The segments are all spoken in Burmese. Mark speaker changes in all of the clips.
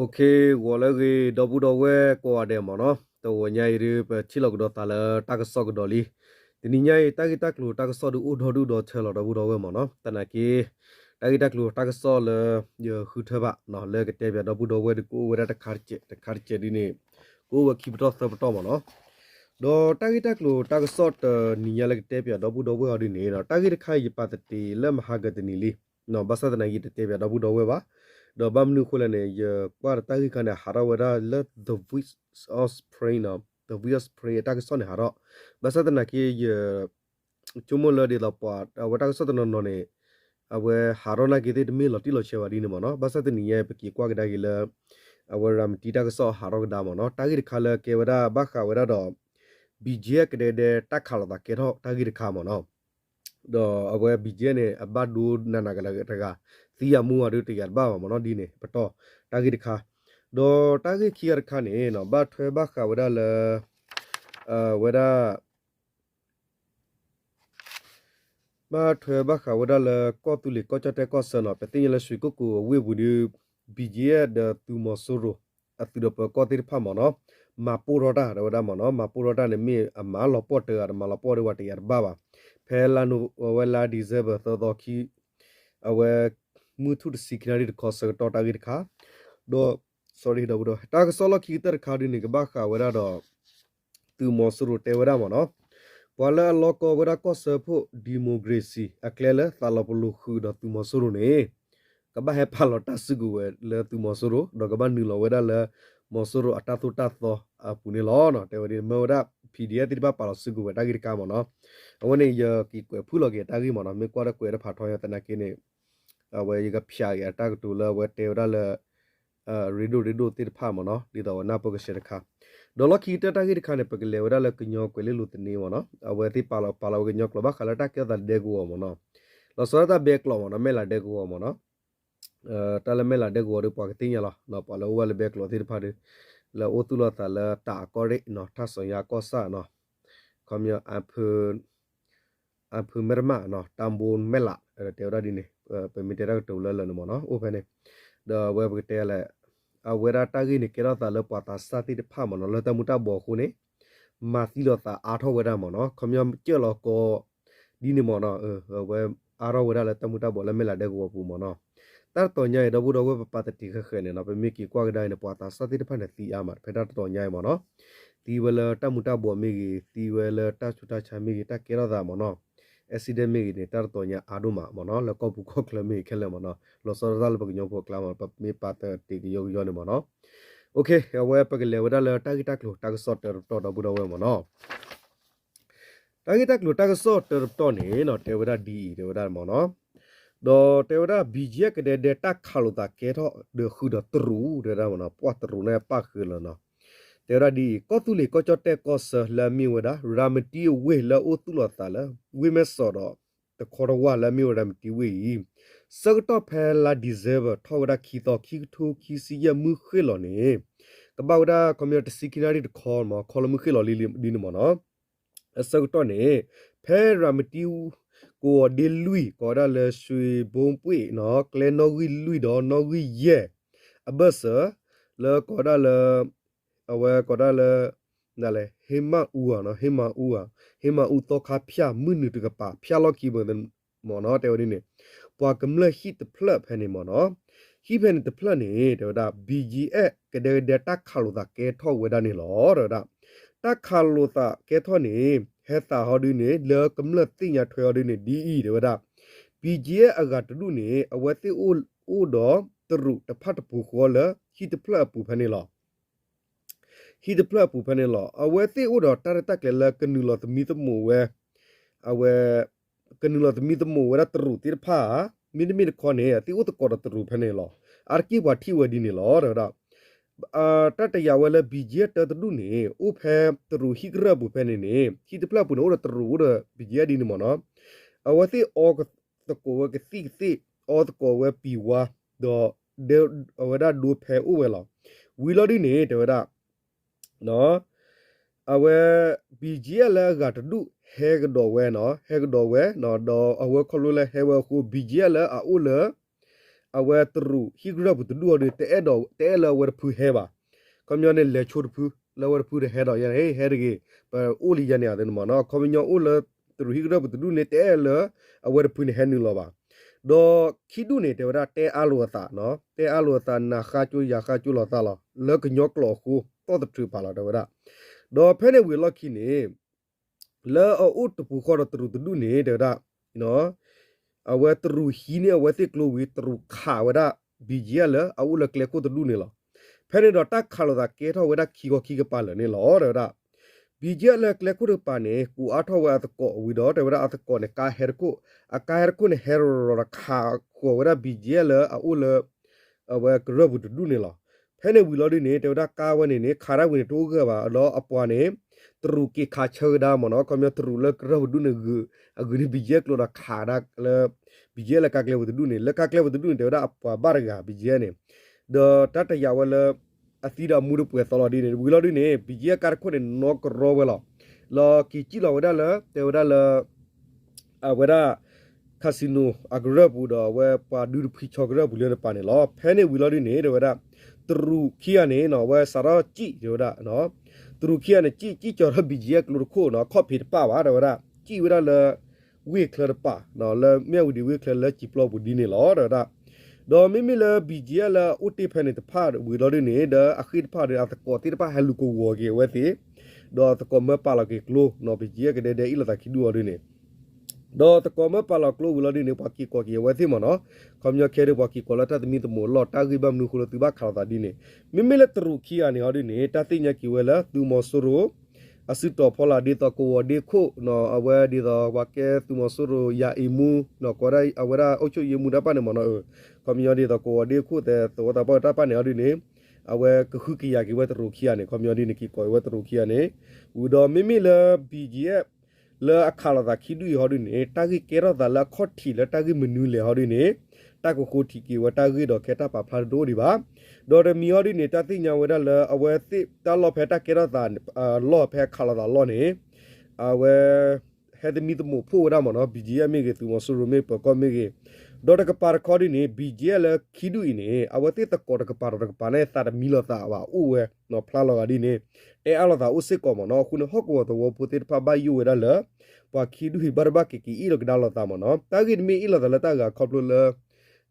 Speaker 1: โอเควอลเลกดอบูดอเวกอเดมเนาะตัวใหญ่หรือไปชิลกดอตาลตักซอกดอลีทีนี้ใหญ่ตักตักลูตักซอดูอุดดูดอเชลดอบูดอเวมเนาะแต่นากีตักตักลูตักซอเลเยคือเทบะเนาะเลกเตบดอบูดอเวดกูเวดตะคาร์เจตะคาร์เจดินี่กูวคิบดอสบต the bamnu khulane ye kwar ta ki kana harawara la the voice of praying up the voice pray ta ki son haro basat na ki ye chumo la de la pa wa ta sat no no ne awe harona ki de mi lati lo chewa di ne mo no basat ni ye ki kwa ga da ki la awe ram ti ta ki so haro da mo no ta ki kha la ke wa ba kha wa da BJ ကတဲ့တက်ခါလာတာကတော့တာကြီးတခါမနော်တော့အကွဲ BJ နဲ့အဘတ်ဒူနာနာကလည်းတက ယာမူအရတရဘာမနော်ဒီနေပတော့တာဂိတခါဒေါ်တာဂိခီရခါနေနော်ဘာထွဲဘခဝဒါလအဝဒါဘာထွဲဘခဝဒါလကောတူလီကောချတဲ့ကောဆနော်ပတင်ရလဆွေကိုကိုဝေဘူးဒီဘီဂျီယဒတူမဆိုရိုအတူတော့ကောတိဖာမနော်မာပူရတာရဝဒါမနော်မာပူရတာနေမီအမာလောပေါ်တရမလောပေါ်ရဝတရဘာဘာဖဲလာနူဝလာဒီဇဘသောဒခီအဝဲ မှုထုစီကနာရီကောဆာတော်တာဂိခါဒေါ် sorry တော့တော့တာကဆောလခီတရခါဒီနေကဘာခါဝရတော့သူမောဆရတေဝရမနော်ပွာလာလောကဝရကောဆဖို့ဒီမိုကရေစီအကလဲလဲသာလပလူခုတော့သူမောဆရနေကဘာဟဲဖာလတာစကူဝဲလဲသူမောဆရတော့ကဘာနူလဝရလဲမောဆရအတတုတသောအပူနေလောနော်တေဝဒီမေဝရ PDF တိပါပါလစကူဝဲတာဂိကမနော်အဝနေယကီကွယ်ဖူလောကေတာဂိမနော်မေကွာရကွယ်ရဖာထောရတနာကိနေ အဝဲကဖျာရတာကတူလဝဲတေရလအရီဒိုရီဒိုတိဖာမနော်ဒီတော့နာပကရှရခါဒေါ်လခီတတာဂိခါနေပကလေဝရလကညောကွေလေလူတနေမနော်အဝဲတိပါလပါလဝကညောကလဘခလာတာကဲတာဒေဂူမနော်လောစောတာဘေကလောမနော်မဲလာဒေဂူမနော်အဲတလမဲလာဒေဂူရပကတင်ရလာနော်ပါလောဝလဘေကလောတိဖာဒီလောအိုတူလာတာလာတာကောရိနော်ထဆယာကောဆာနော်ခမယအဖုအဖုမရမနော်တမ်ဘွန်မဲလာအဲတေရဒီနေ ပမီတရတူလလနမနော်အိုဖဲနေဒဝဲဘကတဲလဲအဝဲရာတာဂိနေကေရတာလပတာစတိတဖမနော်လတမှုတဘောခုနေမာသီလတာအာထောဝဲရမနော်ခမယကျလောကောဒီနေမနော်အဲဝဲအာရောဝဲရလတမှုတဘောလမဲလာတဲ့ကိုပူမနော်တာတော်ညိုင်တော့ဘူးတော့ဝဲပတာတိခခဲနေနော်ပမီကီကွာကဒိုင်းနပတာစတိတဖနဲ့တီ အာမဖဲတာတော်ညိုင်မနော်တီဝဲလတမှုတဘောမီကီတီဝဲလတချူတချာမီကီတကေရတာမနော် accident me ni tar to nya adu ma mo no lo ko bu ko kle me khele mo no lo so dal ba nyo ko kla ma pa me pa ta ti yo yo ne mo no okay ya we pa le wada le ta ki ta klo ta ko so ter to do bu do we mo no ta ki ta klo ta ko so ter to ne no te wada di te wada mo no တော့တေဝဒဘီဂျက်ကတဲ့တက်ခါလို့တာကဲတော့ဒီခုတော့ထရူတဲ့ရမနော်ပွားထရူနဲ့ပတ်ခလနော် တေရဒီကောတူလေကောချတဲ့ကောဆလာမီဝဒရာမတီဝေလာအိုတူလတာလာဝိမဆော်တော့တခေါ်ဝလာမီဝရာမတီဝေစကတော့ဖဲလာဒီဇေဗထောဝဒခီတော့ခီထိုခီစီယမှုခေလောနေကပောက်ဒါကွန်မြူနတီစီကီနာရီခေါ်မခေါ်လမှုခေလောလီဒီနမနော်စကတော့နေဖဲရာမတီကိုဒီလူီကောဒါလေဆွေဘုံပွေနော်ကလဲနော်ဂီလူီတော့နော်ဂီယေအဘဆာလေကောဒါလေ အဝဲကော်ဒါလေနာလေဟေမအူဟာနော်ဟေမအူဟာဟေမအူတော့ခါဖျားမှုနုတကပါဖျားလော့ကီဘန်မော်နော်တဲဝဒီနေပွာကမလဟီတဖလဖဲနေမော်နော်ဟီဖဲနေတဖလနေတဲဒါ BGA ကဒေဒတာခါလိုတာကဲထောဝဲဒါနေလောတဲဒါတာခါလိုတာကဲထောနေဟဲတာဟောဒီနေလေကမလတိညာထွေဟောဒီနေဒီဤတဲဒါ BGA အကတလူနေအဝဲတိအိုအိုတော့တရုတဖတ်တပူခေါ်လေဟီတဖလပူဖဲနေလော ဟီဒပလပူဖနေလောအဝဲတိဥတော်တရတက်လေကနူလောသမီတမူဝဲအဝဲကနူလောသမီတမူဝဲတရူတိဖာမီနမီခေါနေတိဥတကောတရူဖနေလောအာကိဝတိဝဒီနေလောရတာအာတတရဝဲလေဘီဂျီတတဒုနေဥဖဲတရူဟိဂရဘူဖနေနေဟီဒပလပူနိုတရူရဘီဂျီဒီနေမနောအဝဲတိအောကတကောဝဲကတိတိအောတကောဝဲပီဝါဒေါ်ဒေအဝဲဒါဒူဖဲဥဝဲလောဝီလောဒီနေတေဝဒါ နော်အဝဲ BGL ကတဒုဟဲကတော်ဝဲနော်ဟဲကတော်ဝဲနော်တော့အဝဲခလို့လဲဟဲဝဲခု BGL အအိုလအဝဲတရူဟီဂရဘတူဒူရတဲ့အဲ့တော့တဲလဝရဖူဟဲပါကွန်မြူနီလေချိုဖူလဝရဖူဟဲတော့ရဟဲဟဲရကေပအိုလီရနေရတယ်မနော်ကွန်မြူအိုလတရူဟီဂရဘတူဒူနေတဲလအဝရဖူနေဟဲနူလောပါဒေါ်ခိဒုနေတေဝရတဲအလောတာနော်တဲအလောတာနာခါချူယာခါချူလောတာလောလကညောကလောခု တော့တထူပါလာတေဝရဒေါ်ဖဲနေဝီလော်ခိနေလဲအိုတပူခေါ်တရူတူနေတေဝရနော်အဝဲတရူဟီနေအဝဲတိကလိုဝီတရူခါဝရဘီဂျီလအဝလကလေကိုတူနေလောဖဲနေတော့တက်ခါလောတာကေထောဝရခီကိုခီကပါလနေလောတေဝရဘီဂျီလကလေကိုရပါနေကူအထောဝတ်ကောဝီတော့တေဝရအတကောနေကာဟဲကိုအကာဟဲကိုနေဟဲရခါကိုဝရဘီဂျီလအဝလအဝဲကရဘူတူနေလော ဟဲနေဝီလော်ဒီနေတောတာကာဝနေနေခါရဝင်တိုးကပါလောအပွားနေတရူကေခါချေဒါမနောကမြတရူလကရဝဒုနေဂအဂရီဘီဂျက်လောခါရကလဘီဂျက်လကကလဝဒုနေလကကလဝဒုနေတောတာအပွားဘာရဂါဘီဂျက်နေဒတတယဝလအသီရာမူရပွဲတော်ဒီနေဝီလော်ဒီနေဘီဂျက်ကရခွနေနောကရောဝလောလောကီချီလောဝဒါလတေဝဒါလအဝဒါကာစီနိုအဂရဘူဒဝဲပါဒူဖီချောဂရဘူလနပါနေလောဖဲနေဝီလော်ဒီနေတေဝဒါ ရတရူခီယနေနော်ဝဲစရာကြည့်တေဝရနော်သူတို့ခိယနဲ့ကြည်ကြည်ကြော်ရဘီဂျီယကလိုခိုနော်ခေါဖေပါပါတော့ရကြည်ဝရလဝေခလပါနော်လမြဝဒီဝေခလကြည်ပလောဘူးဒီနေလောတော့တော့မိမိလဘီဂျီယလာဥတိဖနေတဖာဝီတော်နေဒအခိတဖာရအတကောတိတဖာဟလူကိုဝကေဝဲတိတော့တကောမပါလာကေကလိုနော်ဘီဂျီယကတဲ့တဲ့ဣလတာခိဒူရနေ တော့တကောမပါလာကလိုဝီလာဒီနေပါကီကောကေဝဲတိမနော်ခမညခဲရပါကီကောလာတသမီတမိုလောတာဂိဘမ်နုခလတိဘခါတာဒီနေမိမိလက်တရုခီယာနေဟောဒီနေတာတိညာကီဝဲလာသူမောဆူရိုအစစ်တော်ဖောလာဒီတကိုဝဒီခုနော်အဝဲဒီတော့ဝကဲသူမောဆူရိုယာအီမူနော်ကိုရိုင်အဝရအုတ်ချူယမူဒပနေမနော်ခမညဒီတကိုဝဒီခုတဲ့တော့တပတာပနေဟောဒီနေအဝဲကခုကီယာကီဝဲတရုခီယာနေခမညဒီနေကီကိုဝဲတရုခီယာနေဝဒမိမိလာဘီဂျီအ လာအခါလာတာခိဒူဟောဒီနေတာဂီကေရဒါလာခော့ထီလာတာဂီမနူလေဟောဒီနေတာကိုကိုတီကီဝတာဂီတော့ကေတာပါဖလာဒိုဒီပါဒေါ်ရမီယောဒီနေတာတိညာဝဒလာအဝဲတိတလောဖက်တာကေရဒါလောဖက်ခါလာဒါလောနေအဝဲဟက်ဒမီတမိုဖိုရမနော်ဘီဂျီအမေကေသူမဆူရမေပကောမေကေ ဒေါ်တကပါခေါ်ဒီနေဘီဂျီလခီဒူအင်းနေအဝတိတကောတကပါတကပါနေတာမီလတာဝါဥဝဲနော်ဖလာလောကဒီနေအဲအလောတာဥစစ်ကောမနော်ခုနဟော့ကောတော့ပူတေဖဘယူဝရလာပွာခီဒူဟိဘာဘကကီအီလကဒါလောတာမနော်တာဂိမီအီလဒလတာကခေါပလိုလာ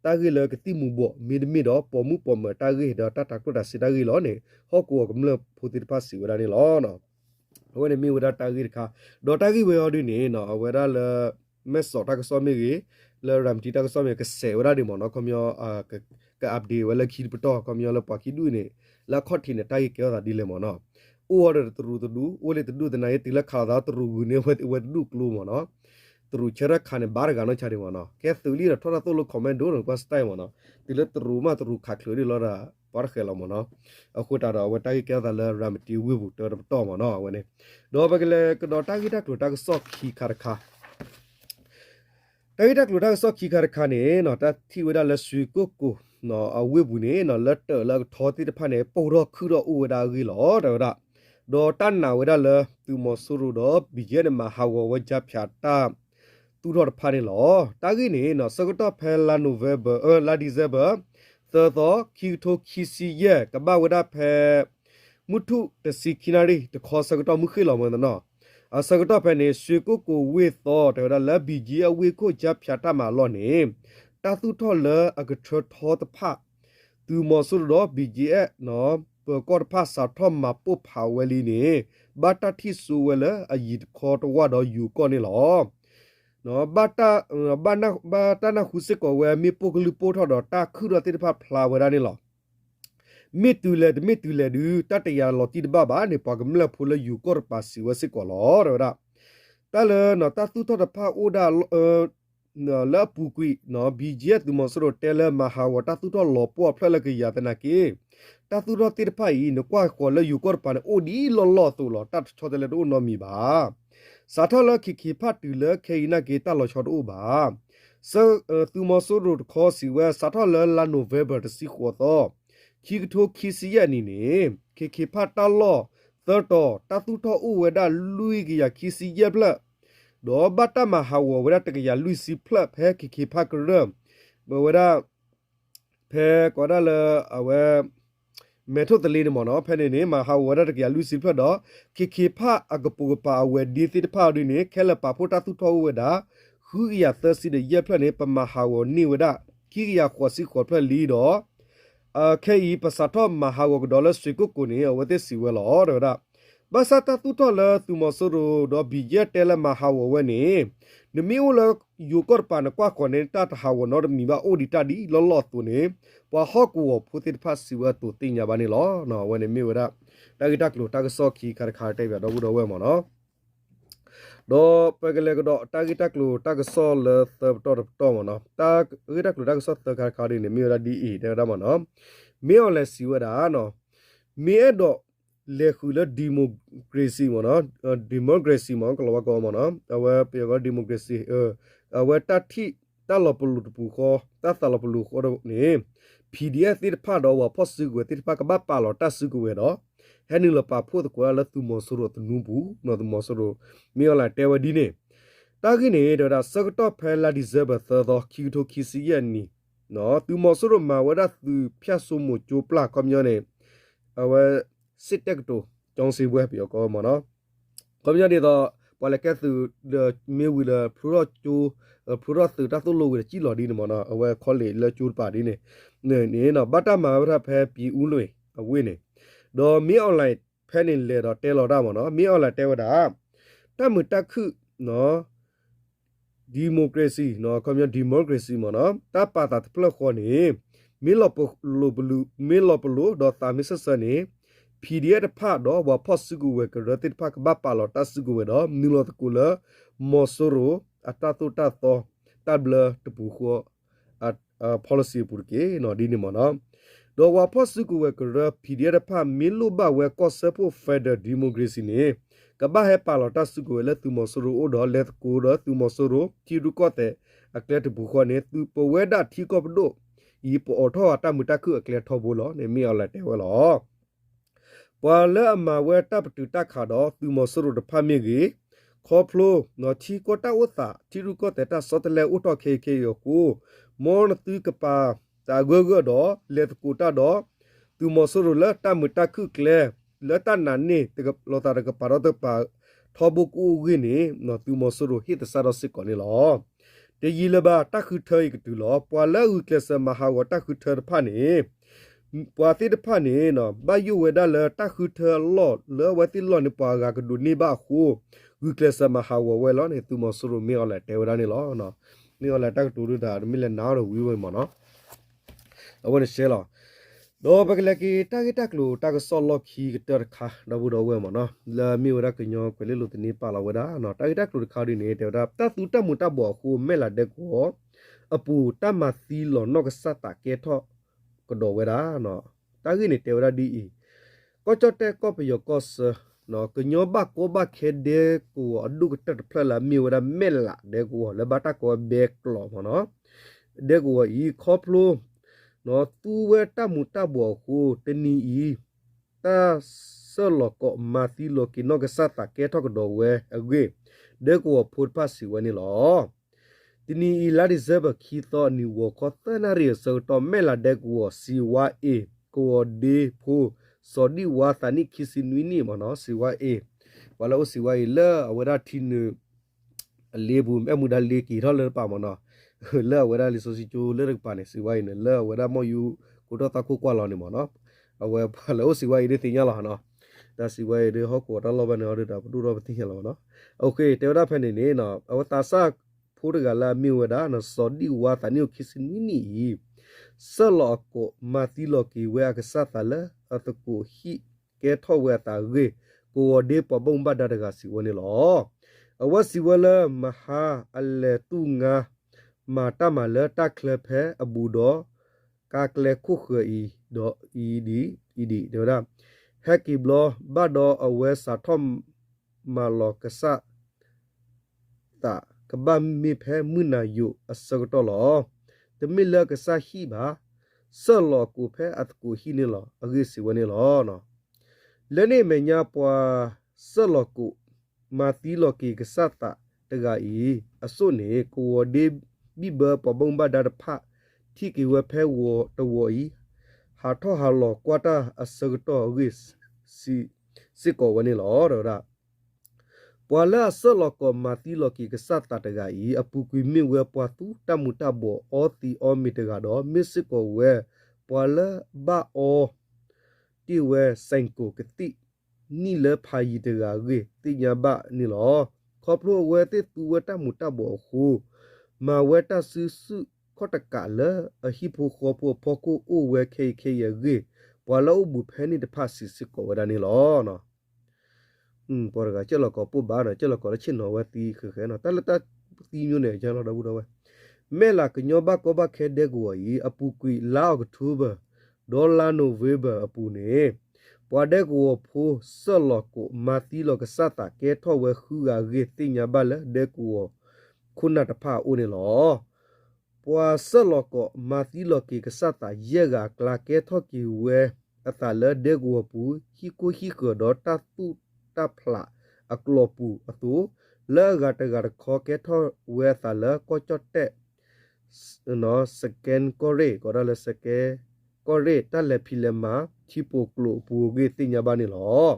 Speaker 1: တာဂိလကတိမူဘောမီဒမီတော့ပေါ်မှုပေါ်မတာဂိဒတာတာကတာစီတာဂိလောနေဟော့ကောကမလဖူတေဖစီဝရနေလောနော်ဝနေမီဝဒတာဂိခါဒေါ်တာဂိဝေယောဒီနေနော်ဝရလာမက်စောတာကစောမီဂီ လရမ်တီတာကစောမီကဆေဝရဒီမနော်ကမျောအာကအပ်ဒေဝလခီပတော့ကမျောလပကီဒူနေလာခော့တီနေတာဂိကေတာဒီလေမနော်အိုရတရူတလူအိုလေတလူတနိုင်တိလခါသာတရူနေဝတ်ဝတ်လူကလူမနော်တရူချရခါနေဘာရကနော်ချာဒီမနော်ကဲသူလီရထောရတိုလကွန်မန့်ဒိုရကွစတိုင်မနော်တိလတရူမတရူခါခလူဒီလောရာပါခဲလောမနော်အခုတာတော့ဝတိုက်ကဲတာလရမတီဝိဘူးတော်တော်မနော်ဝနေတော့ဘကလေကတော့တာဂီတာကလိုတာကဆော့ခီခါရခါ တာဂီတာကလိုတာဆော့ခီခါရခါနေနော်တာသီဝဒါလဆွေကိုကိုနော်အဝိဘူးနေနော်လက်တလထောတိတဖာနေပိုတော့ခူတော့ဥဝဒါကြီးလောတော်တာဒေါ်တန်နာဝဒလသူမဆူရဒဘီဂျေမဟာဝဝကြဖြာတာသူတော်ဖာနေလောတာဂိနေနော်စကတော့ဖဲလာနိုဗယ်ဘာအလာဒီဇယ်ဘာသောသောခီတိုခီစီယကဘဝဒဖဲမုထုတစီခိနာရီတခေါ်စကတော့မှုခိလောမနော် အစကတော့ဖဲနေရွှေကိုကိုဝေသောတော်လဘီဂျီအဝေကိုကြဖြာတာမလောနေတာသူထော်လအကထထောတဖသူမဆူရဒဘီဂျီအနော်ပကောဖာစာထမပုဖာဝလီနေဘတာတိဆူဝလအယိတခေါ်တဝါတော့ယူကောနေလောနော်ဘတာဘာနာဘာတာနာခုစကောဝဲမီပုကလူပိုထော်တော့တာခုရတိဖာဖလာဝရနေလော မေတူလေမေတူလေဒူတတရလောတိဘဘာနေပကမလဖူလယူကောပါစီဝစကောလောရတာတလနော်တသူထော်တဖာအိုဒါနော်လပူကွီနော်ဘီဂျက်သူမစရတဲလမဟာဝတာသူတော့လောပွားဖလက်လကရတနာကေတာသူတော့တိဖိုင်နကွာခေါ်လယူကောပန်အိုဒီလောလောသူလောတတ်ချောတယ်လို့နော်မီပါစာထလခိခိဖတ်တူလခေနာကေတလောချောတို့ပါစသူမဆိုရခေါ်စီဝဲစာထလလာနိုဗေဘာတစီခေါ်တော့ ခိကထိုခိစီယနီနေခိခိဖတ်တလောသတော်တသူတော့ဥဝဒလူီကရခိစီယပလဒေါ်ဘတ်တမဟာဝဝရတကရလူစီဖလဖဲခိခိဖတ်ကရဘဝရဖဲကောဒါလအဝဲမေထုတလီနမနော်ဖဲနေနေမဟာဝရတကရလူစီဖတ်တော့ခိခိဖအကပူပါဝဲဒီတိဖာဒီနေခဲလပါပိုတာသူထောဝဲတာခူရသစီ de ရဖက်နေပမဟာဝနိဝဒခိရခွစီခေါ်ဖက်လီတော့ အခဲဤပစတော့မဟာဝဒေါ်လာစကုကိုနေဝတဲ့စီဝဲလောတော့ဒါဘာသာတတူတော်လသူမဆရိုတော့ဘီရက်တဲလမဟာဝဝဲနေနမီဝလယူကောပန်ကွာကွန်နတာဟာဝနော်မီဘာအိုဒီတာဒီလောလောတူနေပွာဟော့ကူဖူတိဖတ်စီဝတူတင်ညာဘာနေလောနော်ဝဲနေမီဝဒတာဂီတက်လိုတာဂဆော့ခီခါခါတဲ့ပြတော့ဘူးတော့ဝဲမနော် တော့ပကလေကတော့တာဂီတက်လိုတာဂဆော့လသပ်တော့တော့မနော်တာဂီတက်လိုတာဂဆော့တခါခါဒီနေမီဝဒဒီအီတဲ့တော့မနော်မီအော်လက်စီဝဒါနော်မီအဲ့တော့လေခုလဒီမိုကရေစီမနော်ဒီမိုကရေစီမကလောကောမနော်အဝဲပြေကဒီမိုကရေစီအဝဲတတိတလပလူတပူခောတတလပလူခောတော့နေ PDF တိဖာတော့ဝဖော့စုကိုတိဖာကဘပါလောတဆုကိုဝဲတော့ ဟဲနီလပါဖို့တကွာလသူမဆရတနူဘူးနော်သူမဆရမီယလာတဲဝဒီနေတာကိနေတော့စကတော့ဖဲလာဒီဇဘသသောခီတိုခီစီယနီနော်သူမဆရမဝဒသူဖြတ်ဆုမချိုပလာကွန်မြူနေအဝဲစစ်တက်တိုကျောင်းစီပွဲပြောကောမနော်ကွန်မြူနေတော့ပေါ်လကက်သူမေဝီလာဖရိုချိုဖရိုသူတတ်လို့ဝဲကြည်လော်ဒီနမနော်အဝဲခေါ်လေလချိုပါဒီနေနေနေနော်ဘတ်တမာဘရဖဲပြီဦးလွေအဝေးနေ ဒေါ်မီအွန်လိုင်းဖဲနေလေတော့တဲလော်တာမနော်မီအွန်လိုင်းတဲဝတာတမှုတက်ခုနော်ဒီမိုကရေစီနော်ကွန်မြူဒီမိုကရေစီမနော်တပါတာဖလခေါ်နေမီလောပလိုဘလူမီလောပလိုဒေါ်တာမစ်ဆနေ PDF ဖတ်တော့ဝဖော့စုကူဝဲကရတိဖတ်ဘပါလောတစုကူဝဲတော့နီလောတကူလမောဆိုရိုအတတုတသောတဘလတပူခောအ policy ပူကေနော်ဒီနီမနော် တော့ဝဖော့စုကူဝဲကရ PDF ဖတ်မီလိုဘဝဲကော့ဆပိုဖက်ဒရယ်ဒီမိုကရေစီနေကဘာဟဲပါလောတစုကူဝဲလက်သူမောဆိုရိုအိုတော့လက်ကူတော့သူမောဆိုရိုချီရုကော့တဲ့အကလက်တပူခောနေသူပဝဲဒထီကော့ပဒိုဤပေါ်ထောအတမတခုအကလက်ထောဘောလောနေမီအော်လက်တဲဝဲလောပွာလဲအမဝဲတပ်တူတက်ခါတော့သူမဆရဒဖမီကြီးခေါဖလိုနော်ချီကိုတာဝတာချီရုကိုတတစောတလဲဥတော်ခေခေယောကိုမောနတူကပါ တာဂဂတော့လက်ကူတာတော့သူမဆရလတမတခုကလဲလတနန်နေတကလောတာကပါတော့တပါထောဘကူဝင်းနေနော်သူမဆရဟိတဆာရစစ်ကောနေလောတေယီလဘာတခုထေကတူလောပွာလဲဥကလစမဟာဝတခုထေဖာနေပွာတိတဖာနေနော်ဘယုဝဒလတခုထေလောလောဝတိလောနေပွာကကဒုနေဘာခုဝကလစမဟာဝဝဲလောနေသူမဆရမေော်လက်တေဝဒနေလောနော်မေော်လက်တက်တူရတာမိလက်နာတော့ဝီဝဲမနော် အဝဲရှဲလောတော့ဘကလကီတာဂီတက်လိုတာကဆောလော့ခီကတခါဒဘူတော့ဝဲမနော်လာမီဝရကညောကွလေလိုတနေပါလာဝဒါနော်တာဂီတက်လိုခါဒီနေတဲ့တာတသူတမူတဘောခုမဲလာတဲ့ကိုအပူတမသီလောနော့ကစတာကေထော့ကတော်ဝဲတာနော်တာဂီနေတေဝရဒီကောချတဲ့ကောပယောကောစနော်ကညောဘကိုဘခဲတဲ့ကိုအဒုကတက်ဖလာမီဝရမဲလာတဲ့ကိုလဘတာကိုဘက်ကလောမနော်တဲ့ကိုဤခေါပလို နော်သူဝဲတမှုတဘောခုတနီဤတာဆလောကမာတီလောကိနောကစတာကေထောကတော်ဝဲအဂေဒေကိုဖုတ်ပါစီဝနီလောတနီဤလာဒီဇဘခီသောနီဝခသနာရီဆောတော်မဲလာဒေကိုစီဝါအေကိုဒေဖိုစောဒီဝါသနိခီစင်ဝီနီမနောစီဝါအေဝလာစီဝါအေလာအဝရတီနအလေးဘူးအမှုဒလေးကီရောလပါမနော လဲဝဲဒါလီဆိုစီချိုလဲရပါနေစီဝိုင်းနေလဲဝဲဒါမောယူကိုတော့တခုကွာလောနေမနော်အဝဲဖလောစီဝိုင်းဒီတင်ရလာနော်ဒါစီဝိုင်းဒီဟောကိုတော့လောဘနေရတာဘူးတော့တင်ရလာနော်โอเคတေဝဒါဖက်နေနေနော်အဝတာဆာဖိုးရကလာမြဝဒါနော်စောဒီဝါတနိခစ်နီနီဆလောကိုမာတီလောကီဝဲကဆတ်တလအတကူဟီကဲထောဝဲတာရေကိုဝဒေပဘုံဘဒဒကစီဝနေလောအဝစီဝလမဟာအလေတူငါ မာတမလတကလဖဲအဘူတော့ကာကလေခုခွေဒေါ်အီဒီအီဒီဒေါ်ဟက်ကီဘလဘဒေါ်အဝဲစာထမမာလောကဆာတာကဘာမီဖဲမနာယုအစကတော့လောတမီလကဆာဟီဘာဆလောကူဖဲအတကူဟီနေလောအဂိစီဝနေလောနော်လဲနေမညာပွာဆလောကူမာတီလောကီကဆာတာတဂါဤအစုနေကိုဝဒေ บิเบอร์ปอบงบาดาพะที่กิวแพวัวตะวอยหาท่อหาหลอกกว่าตาอสกตอริสสิสิกอวันนี้หลอรอดาปวลาสลอกมาติลอกิกษัตตตะกาอีอปูกุมิเวปวตุตะมุตะบ่ออติออมิตะกาดอมิสิกอเวปวลาบาออติเวไซโกกตินี่เลพายีตะกาเกติญาบะนี่หลอขอบพระเวเตตุเวตะมุตะบ่อคู မာဝဲတဆူဆူခေါတကလအဟိဖိုခေါပိုပိုကိုအိုဝဲခေခေယဂေပွာလောဘူဖဲနီတဖစီစကိုဝဒနီလောနော်อืมပေါ်ကကျလကောပုဘာရကျလကောချင်နော်ဝတီခခဲနော်တလတတီမျိုးနဲ့ကျန်တော့ဘူးတော့ဝဲမဲလာကညောဘကောဘခဲတဲ့ကိုဤအပူကွီလာအောက်တိုဘာဒေါ်လာနိုဝေဘာအပူနေပွာတဲ့ကိုဖိုးဆလကိုမာတီလကစတာကဲထောဝဲခူကရေတင်ညာဘလတဲ့ကို ခုနတဖာဦးနေလောပွာဆလကိုမာတီလကေကစတာယေကကလာကဲထောကီဝဲအတလတဲ့ကိုပူဟီကိုဟီကတော့တတူတဖလာအကလောပူအတူလဲဂတ်ဂတ်ခေါ်ကဲထောဝဲသလကိုချတ်တဲ့နော်စကန်ကိုရေကိုရလစကေကိုရေတလက်ဖီလမချီပိုကလိုပူဂေတင်ညာဘာနေလော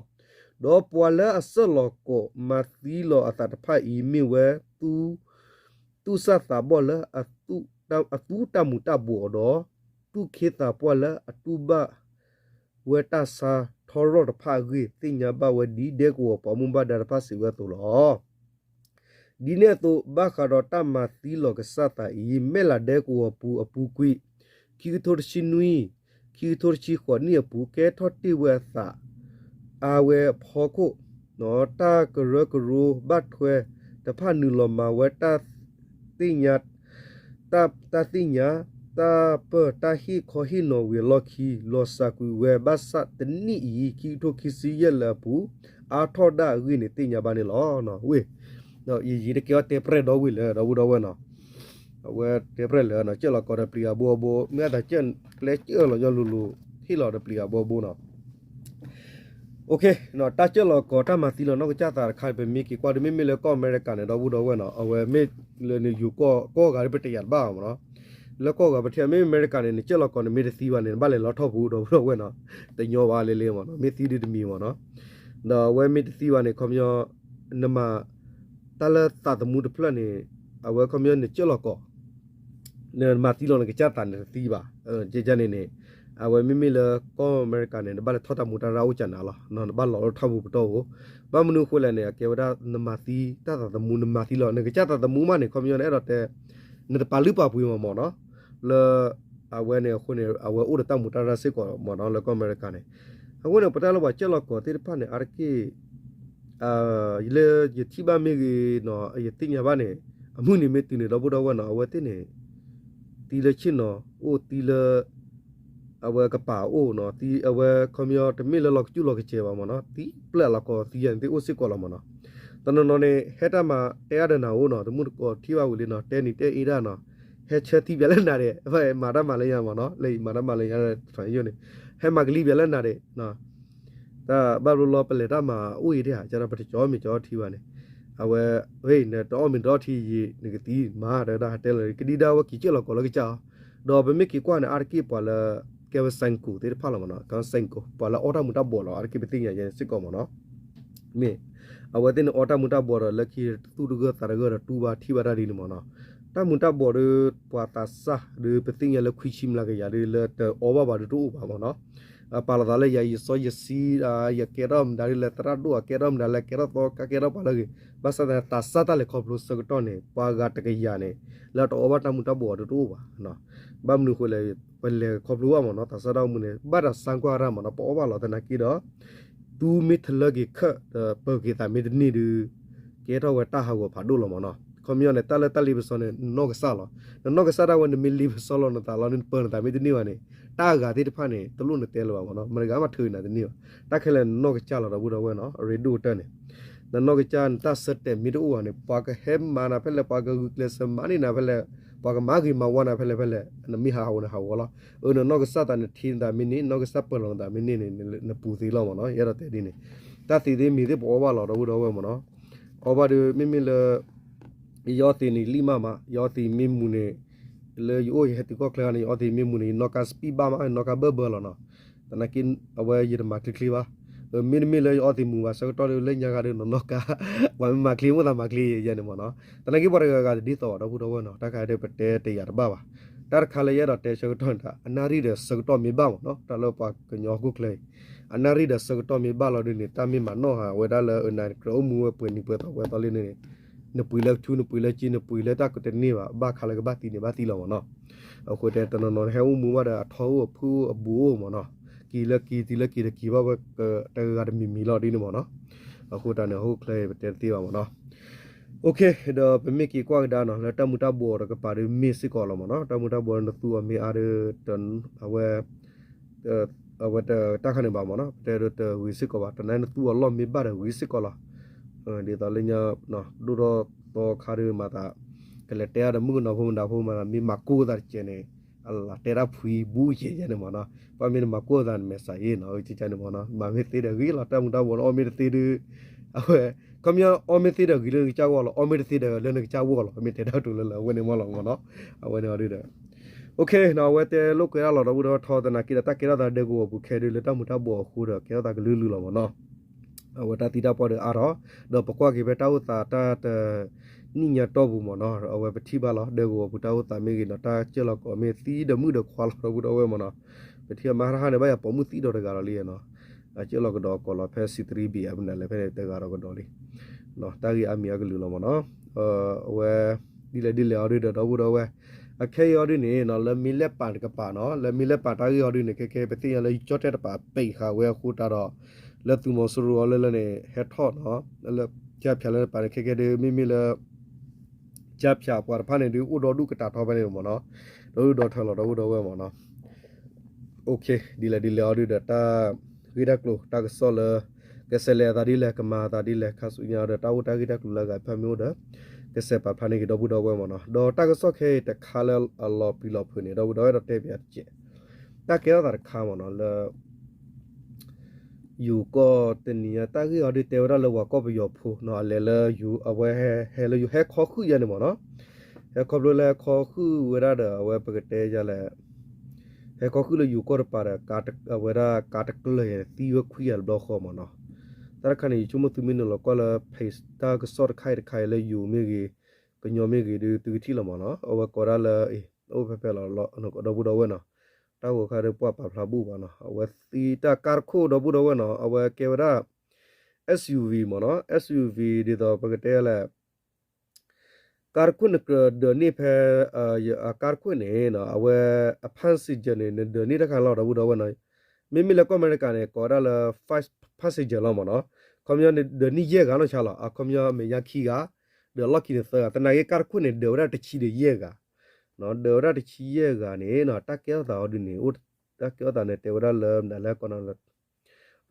Speaker 1: ဒေါ်ပွာလာအစလောကိုမသီလောအတတဖာအီမီဝဲတူတူစသ ဘောလအတူတအတူတမူတဘောတော့တူခေတာပွာလာအတူဘဝဲတဆာထောရတဖာဂေတင်ညာဘဝဒီဒေကိုပမုံဘဒရဖာစီဝဲတူလောဒီနေ့တော့ဘာခရတမသီလောကစတာဤမဲလာဒေကိုပူအပူကွိခီထိုရှိနွီခီထိုရှိခွန်နီပူကဲထောတိဝဲသာအဝဲဖောကုနော်တာကရကရူဘတ်ထွဲတဖာနူလမဝဲတာတ င်ညာတာတာတင်ညာတာပတာဟီခိုဟီနိုဝေလော်ခီလောဆာကူဝဲဘတ်ဆတ်တနီဤခီထိုခီစီယလပူအာထောဒါဝိနေတင်ညာပါနေလောနော်ဝေနော်ဤရီတကေတေပရဒေါဝိလေတော့ဘူးတော့ဝဲနော်ဝဲတေပရလေနော်ကျလကောရပလီယာဘောဘောမြတ်တာကျန်ကလေကျလောရလူလူဟီလောရပလီယာဘောဘောနော် โอเคเนาะตัจลอกอตามาซิลอนอกจาตาคายเปมีกิกว่าดิมิมิเลกอเมริกันเนาะบูดอเวเนาะเอาเวเมเลนยูกอกอกาเปตยัดบ้าเนาะแล้วก็กับประเทศอเมริกันเนี่ยเจ้าละก่อนมีแต่ซีวันเนี่ยบ้านเลยเราทอบูดอบูดอเวเนาะแต่ยอว่าเล่ๆมาเนาะมีซีดิดมีมาเนาะเนาะเวมีแต่ซีวันเนี่ยคอมยอนมาตะละตะตะมูดพลันเนี่ยเอาเวคอมยอเนี่ยเจ้าละก่อนเนี่ยมาซีลอนเนี่ยจาตาเนี่ยซีบ่าเออเจจันเนี่ย အဝဲမိမိလကောအမေရိကန်နဲ့ဘာလဲထောက်တမှုတရာဦးချန်နာလားနော်ဘာလောထောက်ဘူးတော့ဘာမနုခွလဲနေကေဝဒနမတီတတတမှုနမတီလောနေကကြတာတမှုမနေခမယောနေအဲ့တော့တဲ့နေပါလူပါပွေးမှာမော်နော်လအဝဲနေခုနေအဝဲဥဒတမှုတရစစ်ကောမနော်လကောအမေရိကန်နေအဝဲနေပတလဘချက်လကောတိဖာနေအာကီအာယလေယတိဘာမေဂီနော်ယတိညာဘာနေအမှုနေမတင်နေတော့ဘတော့ဝနော်အဝဲတင်နေတီလချင်းနော်အိုတီလ အဝဲကပါအိုနော်တီအဝဲကွန်မြူတမီလလောက်ကျူလောက်ချေပါမနော်တီပလက်လောက်ကောတီယန်တီအိုစစ်ကောလမနော်တနနော်နေဟက်တာမှာတဲရဒနာအိုနော်တမှုကောထီပါဝူလေးနော်တဲနီတဲအေးဒါနော်ဟဲချက်တီပြလက်နာတဲ့ဟဲမာရမလေးရမှာနော်လေမာရမလေးရတဲ့ဖိုင်ယွနေဟဲမကလေးပြလက်နာတဲ့နော်ဒါဘာလို့လောပလက်တာမှာဥရတဲ့ဟာကျတော့ပတကြောမြေကြောထီပါနေအဝဲဝေးနေတော့မင်တော့ထီရီနေကတိမာရတာတဲလေကဒီဒါဝကီကျလောကောလောကကြောတော့ဘမကီကွာနေအာကီပွာလာ ကဲဝဆိုင်ကူတေဖာလမနော်ကန်ဆိုင်ကိုပွာလာအော်တာမူတာဘောလောအာကီပတင်ရရဲ့စစ်ကောမနော်မေအဝဲတင်အော်တာမူတာဘောရလက်ကီတူဒူဂတာရဂရတူပါထီပါရာဒီနမနော်တာမွန်တာဘော်ရပွာတာစာရပတိငယ်လခွိချိမလာကရရလတအောဘဘာတူဘာမနော်အပါလာလေရယဆိုယစီအာယကေရမ်ဒါရီလက်တရာဒူအကေရမ်ဒါလက်ကေရတော့ကကေရပါလကေဘဆဒတာစာတလေခေါပလို့စကတော့နေပွာဂတ်တကရနေလက်တော့ဘတာမွန်တာဘော်တူပါနော်ဘမ်နုခွလေ ပလေခေါပလို့မနော်တာစတော့မနေဘာရဆန်ကွာရမနော်ပေါ်ပါလာတဲ့နကီတော့တူမီထလကေခပကေတာမီဒနီဒူကေတော့ဝတာဟာကိုဖာဒူလမနော် commune tale tali besone no ga sala no ga sara wan milli besolo no ta lon per ta me ni wa ne ta ga ti ta ne tlu ne te lo wa no mer ga ma thu na ni wa ta khele no ga cha la da bu do we no re du ta ne na no ga cha ta set te mi do wa ne pa ga hem ma na phele pa ga kle sa ma ni na phele pa ga ma gi ma wa na phele phele na mi ha ha na ha wa la o no no ga sa ta ne thin da mi ni no ga sa per lo da mi ni ne ne pu ti lo ma no ya da te di ne ta ti de mi de bo wa lo do bu do we ma no အဘဒမီမီလယောတီနီလီမာမာယောတီမီမူနေ le yo ye ti ko kla ni o ti mi mu ni no ka spi ba ma no ka ba ba lo no ta na kin awe ye ma kli kli ba mi mi le o ti mu ba so to le nya ga de no no ka wa ma kli mu da ma kli ye ne mo no ta na ki ba ga ga di to do bu do no ta ka de pe te te ya ba ba တာခါလေရတော့တေရှုထွန်တာအနာရီတဲ့စကတော့မြေပါမနော်တလောပါကညောကုကလေအနာရီတဲ့စကတော့မြေပါလို့ဒီနေတာမီမနော်ဟာဝဲဒါလေအနာကရောမူဝဲပွင့်နေပွက်တော့ဝဲတော်လေးနေနပွေလက်ချူနပွေလက်ချင်းနပွေလက်တကတဲ့နေပါဘာခါလေကဘာတီနေဘာတီလောမနော်အခုတဲ့တနော်နော်ဟဲဦးမူဝါဒါအထောဖူးအဘူမနော် ကီလကီတီလကီတကီဘာဘတေဂါမီမီလော်ဒီနေမနော်အခုတန်ဟုတ်ကလေတဲ့တီပါမနော် okay da pemi ki kwa da no la ta muta bo da ka pa de mi si ko lo mo no ta muta bo na tu a mi a de ton awe awe ta ta khane ba mo no te ro te wi si ko ba ta na tu a lo mi ba de wi si ko lo de ta le nya no du ro to kha re ma ta ke le te ya de mu no phu da phu ma mi ma ku da che ne Allah tera phui bu ye jane mana pa min ma ko dan me sa ye na o chi jane mana ma me te de gi la ta mu da wo o me te de awe kom ya o me te de gi le cha wo lo o me te de le ne cha wo lo me te da tu le la we ne ma lo ngo no awe ne ri de okay now we te lo ko ya lo da bu do tho da na ki da ta ki da da de go bu khe de le ta mu ta bo khu da ki da ta lu lu lo ma no awe ta ti da po de a ro do pa kwa ki be ta u ta ta တော့ပကွာကိဘတောက်တာတာနိညာတော့ဘူးမနော်အဝဲပတိပါလောဒေကိုဘူးတောက်တာမေကိနော်တာကျလောကောမေသီးဒမှုတော့ခွာလောဘူးတော့ဝဲမနော်ပတိမဟာရဟနေဘယပေါ်မှုသီးတော့တကရလေးနော်အကျလောကတော့ကောလဖက်စီ 3B အမနလည်းဖဲတဲ့ကတော့တော့လေးနော်တာကြီးအမီအကလူလောမနော်အဝဲဒီလေဒီလေအော်ဒီတော့ဘူးတော့ဝဲအခဲရော်ဒီနေနော်လမီလက်ပန်ကပါနော်လမီလက်ပန်တာကြီးရော်ဒီနေခဲခဲပတိရလေကြော့တဲ့ပါပိတ်ခါဝဲခုတာတော့လက်သူမဆူရောလဲလဲနေဟက်ထော့နော်လက်ကြဖြာလဲပါခဲခဲဒီမိမိလဲကြ ဖြာပွားဖာနေဒီဥတော်ဒုကတာထောပဲနေမနော်တို့တော့ထော်လို့တော့တော့ဝဲမနော်โอเคဒီလေဒီလေအော်ဒီတာဂိဒကလိုတာကဆောလကဆလေတာဒီလေကမာတာဒီလေခါဆူညာဒတာဝတာဂိဒကလိုလကဖမျိုးဒကဆပဖာနေကဒဘူတော့ဝဲမနော်ဒေါ်တာကဆော့ခဲတခါလအလောပီလောဖွနေတော့ဘူးတော့တဲ့ပြတ်ကျတာကေတာခါမနော် လယူก็တနီယတာဂီအော်ဒီတေဝရလောကောပယောဖူနော်လေလေယူအဝဲဟဲဟဲလေယူဟဲခေါခုရနေမနော်ဟဲခေါဘလလေခေါခုဝရဒအဝဲပကတဲကြလဲဟဲကောခုလယူကောပါရကာတဝရကာတကလေတီဝခွီယလဘလခောမနောတရခဏီချုမသူမင်းလောကလဖေစတာကစော့ခိုင်ခိုင်လေယူမေကြီးကညောမေကြီးတူတီလမနောအဝကောရလေအိုဖဖဲလောလောနကတော့ဘူးတော့ဝဲနော် တောက်ခါရပွားပါဖလာဘူးပါနော်အဝသီတာကာခိုတော့ဘူးတော့ဝဲနော်အဝကေဝရ SUV မနော် SUV ဒီတော့ပကတဲလဲကာကွန်းကဒနိဖဲအာကာကွန်းနေနော်အဝဲအဖန်စီဂျနေဒနိတခါလောက်တော့ဘူးတော့ဝနော်မိမိလက်ကွန်မရကနေကောရလာ5 passenger လောက်မနော်ကွန်မြဒနိရဲ့ကတော့ချလာအကွန်မြမေယခီကဒလော့ကီတဲ့တနာရဲ့ကာကွန်းနေဒေဝရတချီတဲ့ရဲ့က နော်ဒေဝရတချီရဲ့ကနေနော်တက်ကျတော့ဒီနေဥတက်ကျတော့နေတေဝရလမ်နလည်းကောနော်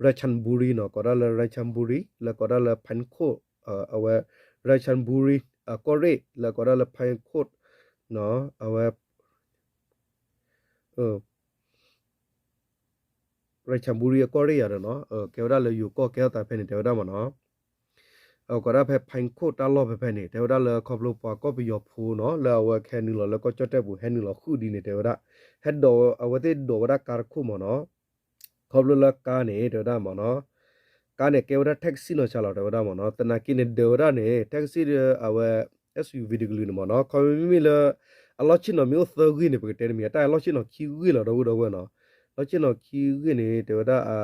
Speaker 1: ရချန်ဘူရီနော်ကောရလာရချန်ဘူရီလကောရလာဖန်ခိုအဝဲရချန်ဘူရီအကောရိလာကောရလဖိုင်ခုတ်နော်အဝဲအရချမ်ဘူရီအကောရိရနော်အကေဝရလေယူကောကေတာဖဲနေတေဝရမနော် အကောရဖဲဖိုင်ခုတ်တလောဖဲဖဲနေတေဝရလေခေါပလိုပွားကောပီယောဖူနော်လာဝခဲနီလောလကောချတဲ့ဘူးဟဲနီလောခုဒီနေတေဝရဟက်ဒေါ်အဝတိဒေါ်ဝရကာခုမနော်ခေါပလိုလကာနေတေဝရမနော်ကားနဲ့ကေဝရတက္ကစီလို့ချလာတယ်ဗဒါမနော်တနာကိနေဒေဝရနဲ့တက္ကစီအဝဲ SUV ဒီကလူနမနော်ခေါ်မိမိလအလောချင်နော်မျိုးသဂိနေပကတဲနေမြတိုင်လောချင်နော်ခီဝီလောတော့တော့ဝဲနော်လောချင်နော်ခီဝီနေဒေဝရအာ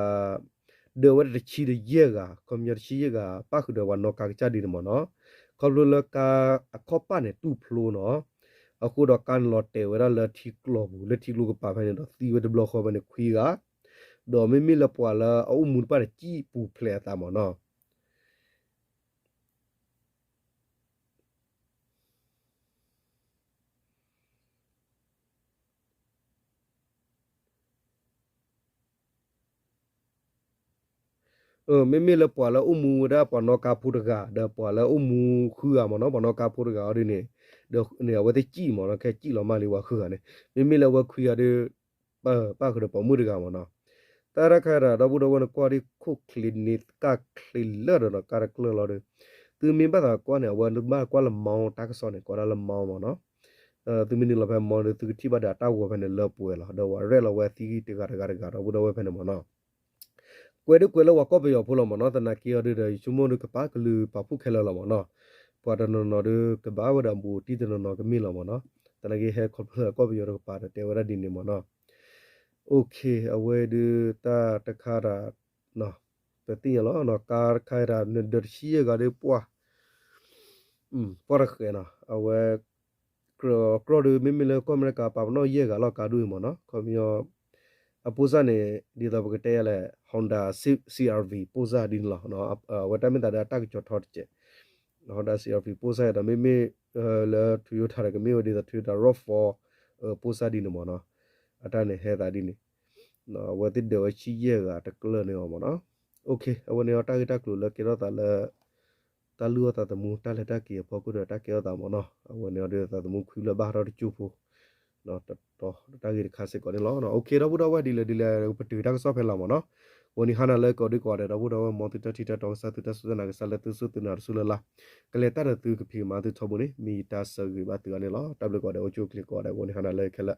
Speaker 1: ဒေဝရတချီရရဲ့ကကွန်မြူချီရဲ့ကပတ်ခုတော့ဝနော်ကာချာဒီနမနော်ခေါ်လို့လကအခေါပနဲ့တူဖလိုနော်အခုတော့ကန်လော်တေဝရလတိကလောဘူးလတိလူကပါဖဲနေတော့သီဝဒဘလခေါ်ဘနေခွေးကဒေါ်မမီလပွာလာအုံမူပါကြီးပူဖလဲတာမနော် เออไม่มีละปอละอุมูดาปอนอกาพุตกาดาปอละอุมูคืออะมเนาะปอนอกาพุตกาดินี่เดเนี่ยว่าได้จี้มเนาะแค่จี้ลอมาลีว่าคืออะเนี่ยไม่มีละว่าคืออะเดปะปะคือปอมือดกามเนาะတာရခရာဒဘူဒဝနကွာဒီခုကလင်းနစ်ကကလီလရနကာရကလလရသူမင်ပတာကွာနေဝနမကွာလမောင်းတာကစောနေကွာလမောင်းမနော် ờ từ mình là phải mò được từ chi bắt đã tao của phải là lợp bùa là đâu à rồi là vậy thì thì gà gà gà đâu đâu phải là mò nó quê được quê là có bây giờ phụ là mò nó tao nãy kia được rồi chúng mình được cái bác lư bảo phụ khai là mò nó qua đó nó nó được cái bác vào đàm bù tí nó nó cái mi là mò nó tao nãy cái có có bây giờ được bà được tiêu ra đi nè mò nó ok ở quê được ta ta khá là nó တတိယလောနော်ကာခိုင်ရာနဒရရှိရကလေးပွားอืมပွားရခဲနော်အဝဲကရကရဒမီမီလကမရကပါနော်ရေကလောကာဒူမနော်ခေါမီယောအပူဇာနေဒီတော့ကတဲ့ရလဲ Honda CRV ပူဇာဒီလောနော်ဝတမင်တာတာတက်ချောထော့ချေ Honda CRV ပူဇာရမီမီလဲ Toyota ရကမီဝဒီ Toyota RAV4 ပူဇာဒီနမနော်အတန်းနေဟဲတာဒီနေနော်ဝတိဒေဝချီရေကတကလနေအောင်မနော် okay awone ota kita klu ke ro ta la ta lu ta ta mu ta le ta ki pho ku ta ke ta mo no awone ode ta ta mu khu la ba ro chu pho no ta to ta gi kha se ko ne lo no okay ro bu do wa di le di le pa tu ta so phe la mo no woni hana le ko di ko de ro bu do mo ti ta ti ta to sa tu ta su na ga sa le tu su tu na su la la ke le ta de tu ke phi ma tu tho bu ni mi ta sa gi ba tu ne lo ta bu ko de o chu kli ko de woni hana le ke la